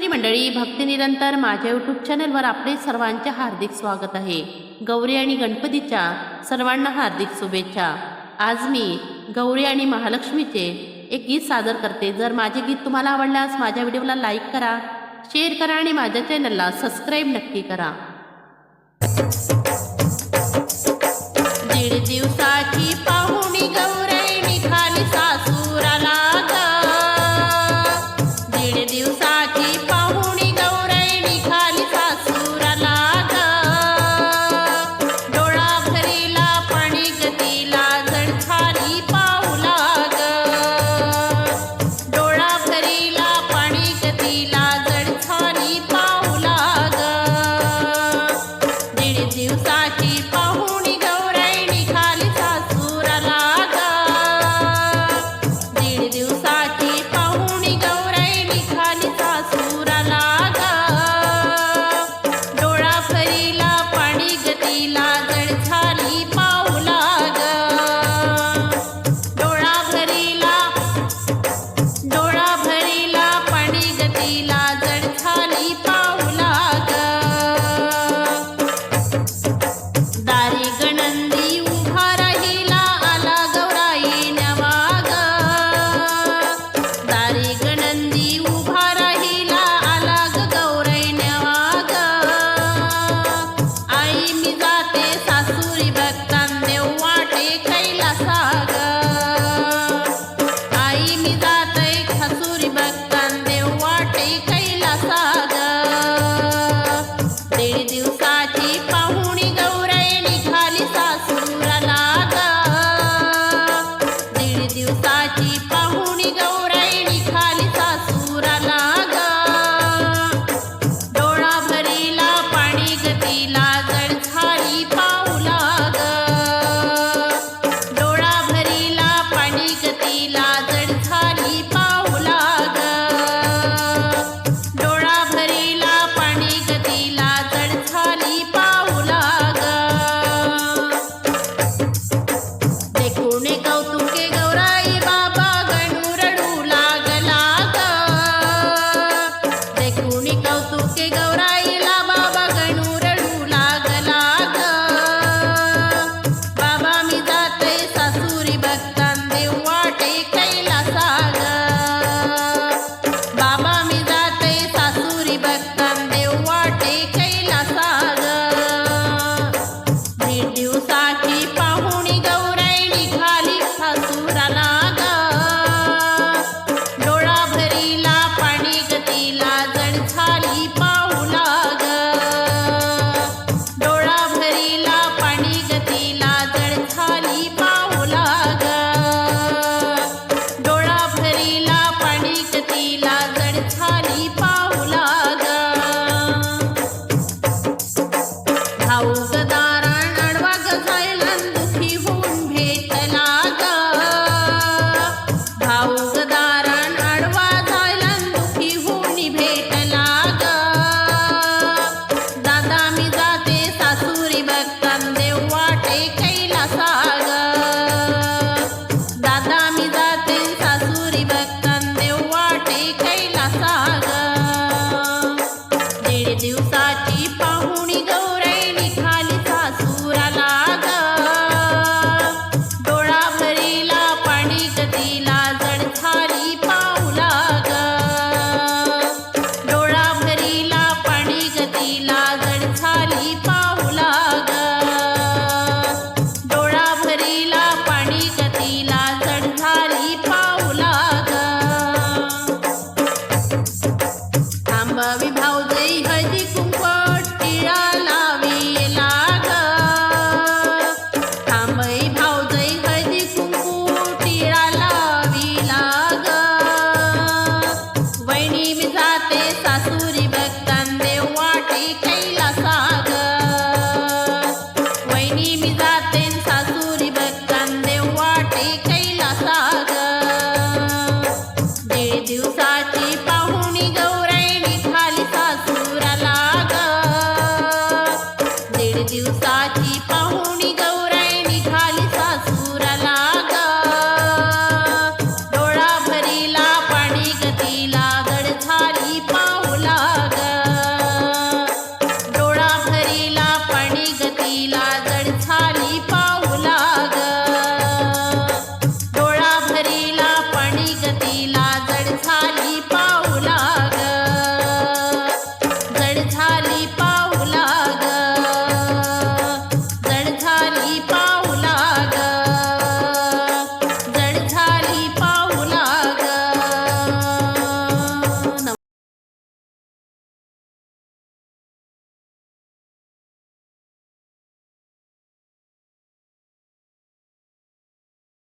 नमस्कार मंडळी भक्तिनिरंतर माझ्या यूट्यूब चॅनलवर आपले सर्वांचे हार्दिक स्वागत आहे. गौरी आणि गणपतीच्या सर्वांना हार्दिक शुभेच्छा. आज मी गौरी आणि महालक्ष्मीचे एक गीत सादर करते. जर माझे गीत तुम्हाला आवडल्यास माझ्या व्हिडिओला लाईक करा शेअर करा आणि माझ्या चॅनलला सबस्क्राईब नक्की करा. दीड दिवस minimidad en